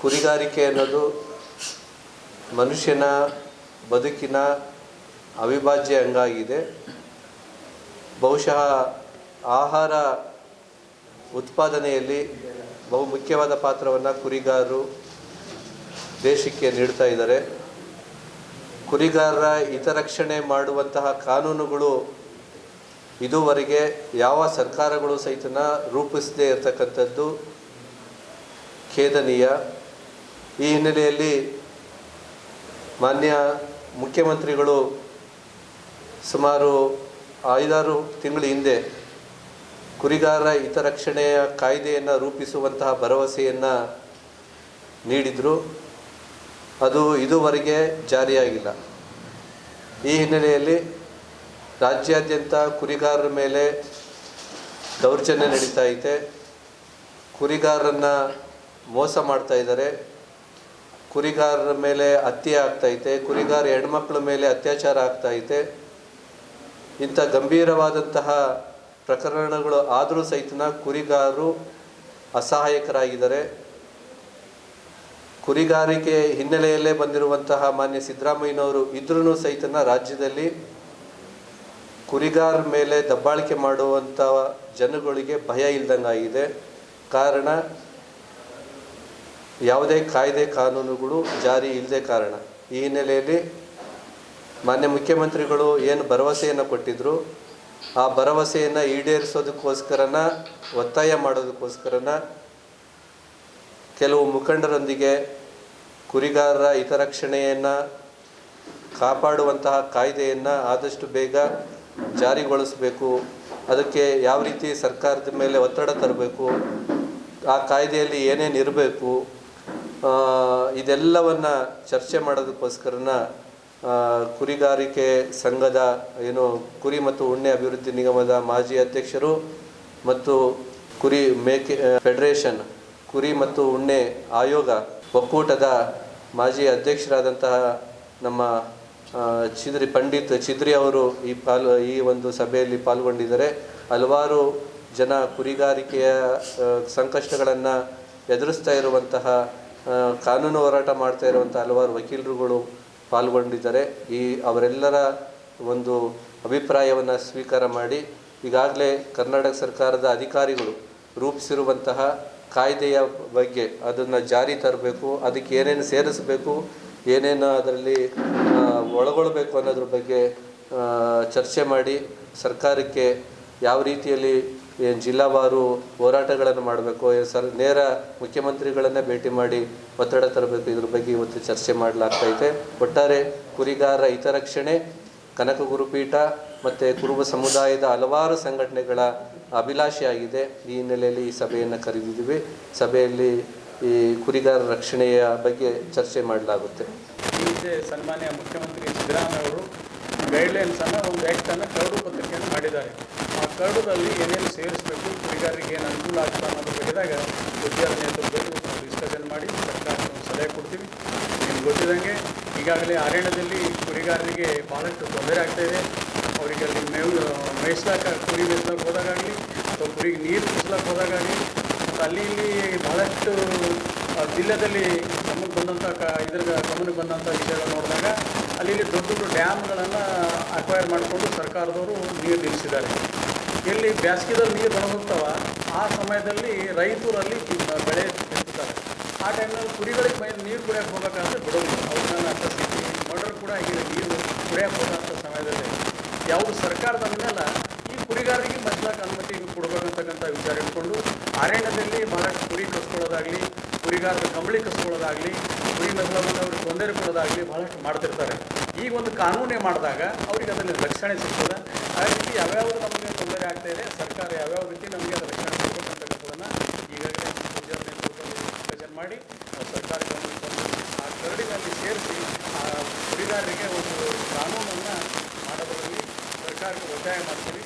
ಕುರಿಗಾರಿಕೆ ಅನ್ನೋದು ಮನುಷ್ಯನ ಬದುಕಿನ ಅವಿಭಾಜ್ಯ ಅಂಗಾಗಿದೆ. ಬಹುಶಃ ಆಹಾರ ಉತ್ಪಾದನೆಯಲ್ಲಿ ಬಹು ಮುಖ್ಯವಾದ ಪಾತ್ರವನ್ನು ಕುರಿಗಾರರು ದೇಶಕ್ಕೆ ನೀಡ್ತಾ ಇದ್ದಾರೆ. ಕುರಿಗಾರರ ಹಿತರಕ್ಷಣೆ ಮಾಡುವಂತಹ ಕಾನೂನುಗಳು ಇದುವರೆಗೆ ಯಾವ ಸರ್ಕಾರಗಳು ಸಹಿತನ ರೂಪಿಸದೇ ಇರತಕ್ಕಂಥದ್ದು ಖೇದನೀಯ. ಈ ಹಿನ್ನೆಲೆಯಲ್ಲಿ ಮಾನ್ಯ ಮುಖ್ಯಮಂತ್ರಿಗಳು ಸುಮಾರು ಐದಾರು ತಿಂಗಳ ಹಿಂದೆ ಕುರಿಗಾರ ಹಿತರಕ್ಷಣೆಯ ಕಾಯ್ದೆಯನ್ನು ರೂಪಿಸುವಂತಹ ಭರವಸೆಯನ್ನು ನೀಡಿದರು. ಅದು ಇದುವರೆಗೆ ಜಾರಿಯಾಗಿಲ್ಲ. ಈ ಹಿನ್ನೆಲೆಯಲ್ಲಿ ರಾಜ್ಯಾದ್ಯಂತ ಕುರಿಗಾರರ ಮೇಲೆ ದೌರ್ಜನ್ಯ ನಡೀತಾ ಐತೆ. ಕುರಿಗಾರರನ್ನು ಮೋಸ ಮಾಡ್ತಾ ಇದ್ದಾರೆ. ಕುರಿಗಾರರ ಮೇಲೆ ಹತ್ಯೆ ಆಗ್ತೈತೆ, ಕುರಿಗಾರ ಹೆಣ್ಮಕ್ಳ ಮೇಲೆ ಅತ್ಯಾಚಾರ ಆಗ್ತೈತೆ. ಇಂಥ ಗಂಭೀರವಾದಂತಹ ಪ್ರಕರಣಗಳು ಆದರೂ ಸಹಿತನ ಕುರಿಗಾರರು ಅಸಹಾಯಕರಾಗಿದ್ದಾರೆ. ಕುರಿಗಾರಿಕೆ ಹಿನ್ನೆಲೆಯಲ್ಲೇ ಬಂದಿರುವಂತಹ ಮಾನ್ಯ ಸಿದ್ದರಾಮಯ್ಯನವರು ಇದ್ರೂ ಸಹಿತನ ರಾಜ್ಯದಲ್ಲಿ ಕುರಿಗಾರ ಮೇಲೆ ದಬ್ಬಾಳಿಕೆ ಮಾಡುವಂಥ ಜನಗಳಿಗೆ ಭಯ ಇಲ್ದಂಗಾಗಿದೆ. ಕಾರಣ ಯಾವುದೇ ಕಾಯ್ದೆ ಕಾನೂನುಗಳು ಜಾರಿ ಇಲ್ಲದೆ ಕಾರಣ. ಈ ಹಿನ್ನೆಲೆಯಲ್ಲಿ ಮಾನ್ಯ ಮುಖ್ಯಮಂತ್ರಿಗಳು ಏನು ಭರವಸೆಯನ್ನು ಕೊಟ್ಟಿದ್ದರು ಆ ಭರವಸೆಯನ್ನು ಈಡೇರಿಸೋದಕ್ಕೋಸ್ಕರನ, ಒತ್ತಾಯ ಮಾಡೋದಕ್ಕೋಸ್ಕರನ ಕೆಲವು ಮುಖಂಡರೊಂದಿಗೆ ಕುರಿಗಾರರ ಹಿತರಕ್ಷಣೆಯನ್ನು ಕಾಪಾಡುವಂತಹ ಕಾಯ್ದೆಯನ್ನು ಆದಷ್ಟು ಬೇಗ ಜಾರಿಗೊಳಿಸಬೇಕು, ಅದಕ್ಕೆ ಯಾವ ರೀತಿ ಸರ್ಕಾರದ ಮೇಲೆ ಒತ್ತಡ ತರಬೇಕು, ಆ ಕಾಯ್ದೆಯಲ್ಲಿ ಏನೇನು ಇರಬೇಕು ಇದೆಲ್ಲವನ್ನು ಚರ್ಚೆ ಮಾಡೋದಕ್ಕೋಸ್ಕರನ ಕುರಿಗಾರಿಕೆ ಸಂಘದ ಏನು ಕುರಿ ಮತ್ತು ಉಣ್ಣೆ ಅಭಿವೃದ್ಧಿ ನಿಗಮದ ಮಾಜಿ ಅಧ್ಯಕ್ಷರು ಮತ್ತು ಕುರಿ ಮೇಕೆ ಫೆಡರೇಷನ್ ಕುರಿ ಮತ್ತು ಉಣ್ಣೆ ಆಯೋಗ ಒಕ್ಕೂಟದ ಮಾಜಿ ಅಧ್ಯಕ್ಷರಾದಂತಹ ನಮ್ಮ ಚಿದ್ರಿ ಪಂಡಿತ್ ಚಿದ್ರಿ ಅವರು ಈ ಪಾಲ್, ಈ ಒಂದು ಸಭೆಯಲ್ಲಿ ಪಾಲ್ಗೊಂಡಿದ್ದಾರೆ. ಹಲವಾರು ಜನ ಕುರಿಗಾರಿಕೆಯ ಸಂಕಷ್ಟಗಳನ್ನು ಎದುರಿಸ್ತಾ ಇರುವಂತಹ ಕಾನೂನು ಹೋರಾಟ ಮಾಡ್ತಾ ಇರುವಂಥ ಹಲವಾರು ವಕೀಲರುಗಳು ಪಾಲ್ಗೊಂಡಿದ್ದಾರೆ. ಈ ಅವರೆಲ್ಲರ ಒಂದು ಅಭಿಪ್ರಾಯವನ್ನು ಸ್ವೀಕಾರ ಮಾಡಿ ಈಗಾಗಲೇ ಕರ್ನಾಟಕ ಸರ್ಕಾರದ ಅಧಿಕಾರಿಗಳು ರೂಪಿಸಿರುವಂತಹ ಕಾಯ್ದೆಯ ಬಗ್ಗೆ ಅದನ್ನು ಜಾರಿ ತರಬೇಕು, ಅದಕ್ಕೆ ಏನೇನು ಸೇರಿಸಬೇಕು, ಏನೇನು ಅದರಲ್ಲಿ ಒಳಗೊಳ್ಳಬೇಕು ಅನ್ನೋದ್ರ ಬಗ್ಗೆ ಚರ್ಚೆ ಮಾಡಿ ಸರ್ಕಾರಕ್ಕೆ ಯಾವ ರೀತಿಯಲ್ಲಿ ಏನು ಜಿಲ್ಲಾವಾರು ಹೋರಾಟಗಳನ್ನು ಮಾಡಬೇಕು ಸರ್ ನೇರ ಮುಖ್ಯಮಂತ್ರಿಗಳನ್ನೇ ಭೇಟಿ ಮಾಡಿ ಒತ್ತಡ ತರಬೇಕು, ಇದ್ರ ಬಗ್ಗೆ ಇವತ್ತು ಚರ್ಚೆ ಮಾಡಲಾಗ್ತೈತೆ ಒಟ್ಟಾರೆ ಕುರಿಗಾರರ ಹಿತರಕ್ಷಣೆ, ಕನಕ ಗುರುಪೀಠ ಮತ್ತು ಕುರುಬ ಸಮುದಾಯದ ಹಲವಾರು ಸಂಘಟನೆಗಳ ಅಭಿಲಾಷೆಯಾಗಿದೆ. ಈ ಹಿನ್ನೆಲೆಯಲ್ಲಿ ಈ ಸಭೆಯನ್ನು ಕರೆದಿದ್ದೀವಿ. ಸಭೆಯಲ್ಲಿ ಈ ಕುರಿಗಾರ ರಕ್ಷಣೆಯ ಬಗ್ಗೆ ಚರ್ಚೆ ಮಾಡಲಾಗುತ್ತೆ. ಹಿಂದೆ ಸನ್ಮಾನ್ಯ ಮುಖ್ಯಮಂತ್ರಿ ಸಿದ್ದರಾಮಯ್ಯ ಅವರು ಗೈಡ್ಲೈನ್ಸನ್ನು ಒಂದು ಆ್ಯಕ್ಟನ್ನು ಕರಡು ಪತ್ರಿಕೆಯನ್ನು ಮಾಡಿದ್ದಾರೆ. ಆ ಕರಡುದಲ್ಲಿ ಏನೇನು ಸೇರಿಸಬೇಕು. ಕುರಿಗಾರರಿಗೆ ಏನು ಅನುಕೂಲ ಆಗ್ತದೆ ಅನ್ನೋದ್ರ ಬಗ್ಗೆದಾಗ ಉದ್ಯೋಗ ನೇತೃತ್ವದಲ್ಲಿ ಡಿಸ್ಕಷನ್ ಮಾಡಿ ಸರ್ಕಾರಕ್ಕೆ ಸಲಹೆ ಕೊಡ್ತೀವಿ. ನಿಮ್ಗೆ ಗೊತ್ತಿದ್ದಂಗೆ ಈಗಾಗಲೇ ಅರಣ್ಯದಲ್ಲಿ ಕುರಿಗಾರರಿಗೆ ಭಾಳಷ್ಟು ತೊಂದರೆ ಆಗ್ತಾ ಇದೆ. ಅವರಿಗೆ ಅಲ್ಲಿ ಮೇವು, ಮೇಯಿಸ್ಲಾಕ ಕುರಿ ಮೇಯಿಸ್ಲಾಕ ಹೋದಾಗಲಿ ಅಥವಾ ಕುರಿಗೆ ನೀರು ಕುಡಿಸ್ಲಾಕ ಹೋದಾಗಲಿ ಮತ್ತು ಅಲ್ಲಿ ಇಲ್ಲಿ ಭಾಳಷ್ಟು ಜಿಲ್ಲೆಯಲ್ಲಿ ಗಮನಕ್ಕೆ ಬಂದಂಥ ಕ, ಇದ್ರ ಗಮನಕ್ಕೆ ಬಂದಂಥ ವಿಷಯಗಳು ನೋಡಿದಾಗ ಅಲ್ಲಿ ದೊಡ್ಡ ದೊಡ್ಡ ಡ್ಯಾಮ್ಗಳನ್ನು ಅಕ್ವೈರ್ ಮಾಡಿಕೊಂಡು ಸರ್ಕಾರದವರು ನೀರು ನಿಲ್ಲಿಸಿದ್ದಾರೆ. ಎಲ್ಲಿ ಬೇಸಿಗೆದಲ್ಲಿ ನೀರು ಹೊರಹೋಗ್ತಾವ ಆ ಸಮಯದಲ್ಲಿ ರೈತರಲ್ಲಿ ಬೆಳೆ ಬಿತ್ತುತ್ತಾರೆ. ಆ ಟೈಮ್ನಲ್ಲಿ ಕುರಿಗಳಿಗೆ ಮೈ ನೀರು ಕುಡಿಯಕ್ಕೆ ಹೋಗಬೇಕಂದ್ರೆ ಬಿಡೋದು ಅವ್ರನ್ನ ಅರ್ಥಸ್ಥಿತಿ ಮರ್ಡರ್ ಕೂಡ ಹೀಗೆ ನೀರು ಕುಡಿಯೋಕೆ ಹೋಗೋಂಥ ಸಮಯದಲ್ಲಿ. ಯಾವುದು ಸರ್ಕಾರದ ಮೇಲೆ ಈ ಕುರಿಗಾರರಿಗೆ ಮಜ್ಲಾಕ ಅನುಮತಿ ಕೊಡಬೇಕಂತಕ್ಕಂಥ ವಿಚಾರ ಇಟ್ಕೊಂಡು, ಅರಣ್ಯದಲ್ಲಿ ಬಹಳಷ್ಟು ಕುರಿ ಕಸ್ಕೊಳ್ಳೋದಾಗಲಿ ಕುರಿಗಾರದ ಕಂಬಳಿ ಕಸ್ಕೊಳ್ಳೋದಾಗಲಿ, ಕುರಿ ಮಜ್ಲವನ್ನು ಅವ್ರಿಗೆ ತೊಂದರೆ ಕೊಡೋದಾಗಲಿ ಭಾಳಷ್ಟು ಮಾಡ್ತಿರ್ತಾರೆ. ಈಗ ಒಂದು ಕಾನೂನೇ ಮಾಡಿದಾಗ ಅವ್ರಿಗೆ ಅದರಲ್ಲಿ ರಕ್ಷಣೆ ಸಿಗ್ತದೆ. ಆ ರೀತಿ ಯಾವ್ಯಾವ ನಮಗೆ ತೊಂದರೆ ಆಗ್ತಾ ಇದೆ, ಸರ್ಕಾರ ಯಾವ್ಯಾವ ರೀತಿ ನಮಗೆ ಅದು ರಕ್ಷಣೆ ಸಿಗಬೇಕಂತಕ್ಕಂಥದ್ದನ್ನು ಈಗಾಗಲೇ ಡಿಸ್ಕಷನ್ ಮಾಡಿ ಸರ್ಕಾರ ಆ ಕರಡಿನಲ್ಲಿ ಸೇರಿಸಿ, ಆ ಕುರಿಗಾರರಿಗೆ ಒಂದು ಕಾನೂನನ್ನು ಮಾಡೋದರಲ್ಲಿ ಸರ್ಕಾರಕ್ಕೆ ಒತ್ತಾಯ ಮಾಡ್ತೀವಿ.